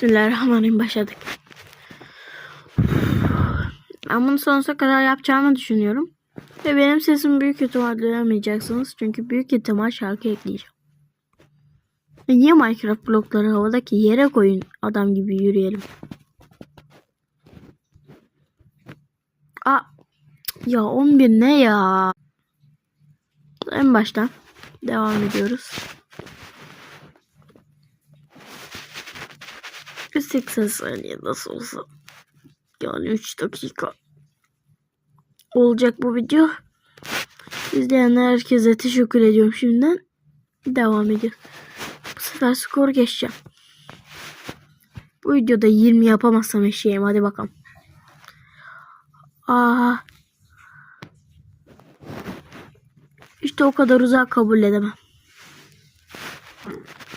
Bismillahirrahmanirrahim başladık. Ben bunu sonsuza kadar yapacağımı düşünüyorum. Ve benim sesimi büyük ihtimal duyamayacaksınız. Çünkü büyük ihtimal şarkı ekleyeceğim. E niye Minecraft blokları havadaki yere koyun adam gibi yürüyelim. Aa, ya 11 ne ya? En baştan devam ediyoruz. 80 saniye nasıl olsa. Yani 3 dakika. Olacak bu video. İzleyen herkese teşekkür ediyorum şimdiden. Devam ediyor. Bu sefer skor geçeceğim. Bu videoda 20 yapamazsam eşeğim. Hadi bakalım. Aa. İşte o kadar uzak kabul edemem.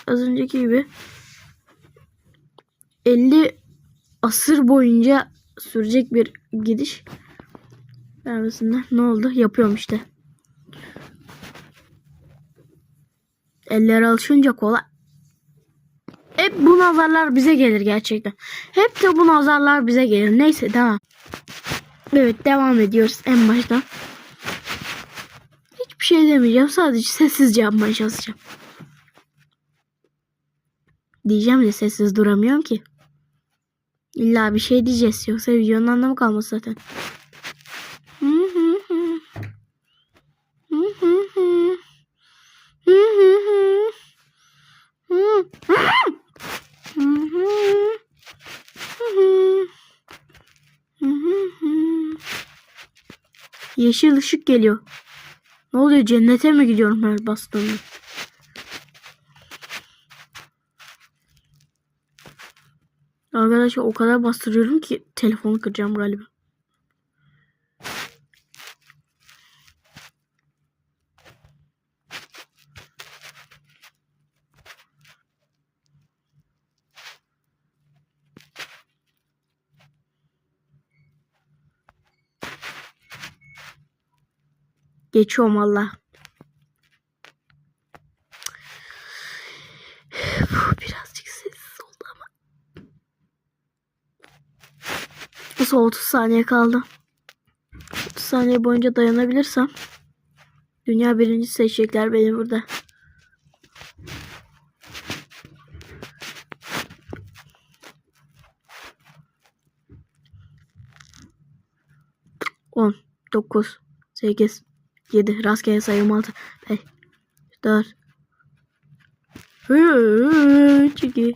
Az önceki gibi 50 asır boyunca sürecek bir gidiş. Vermesinden ne oldu? Yapıyorum işte. Eller alışınca kolay. Hep bu nazarlar bize gelir gerçekten. Hep de bu nazarlar bize gelir. Neyse devam. Evet devam ediyoruz en baştan. Hiçbir şey demeyeceğim. Sadece sessizce yapmaya çalışacağım. Diyeceğim de sessiz duramıyorum ki. İlla bir şey diyeceğiz. Yoksa videonun anlamı kalmaz zaten. Yeşil ışık geliyor. Ne oluyor? Cennete mi gidiyorum her bastığımda? Arkadaşlar o kadar bastırıyorum ki telefonu kıracağım galiba. Geçiyorum valla. Bu birazcık sessiz oldu ama. Nasıl 30 saniye kaldı. 30 saniye boyunca dayanabilirsem dünya birinci seçecekler beni burada. On, dokuz, sekiz, yedi, rastgele sayım altı, beş, dört, üç, iki,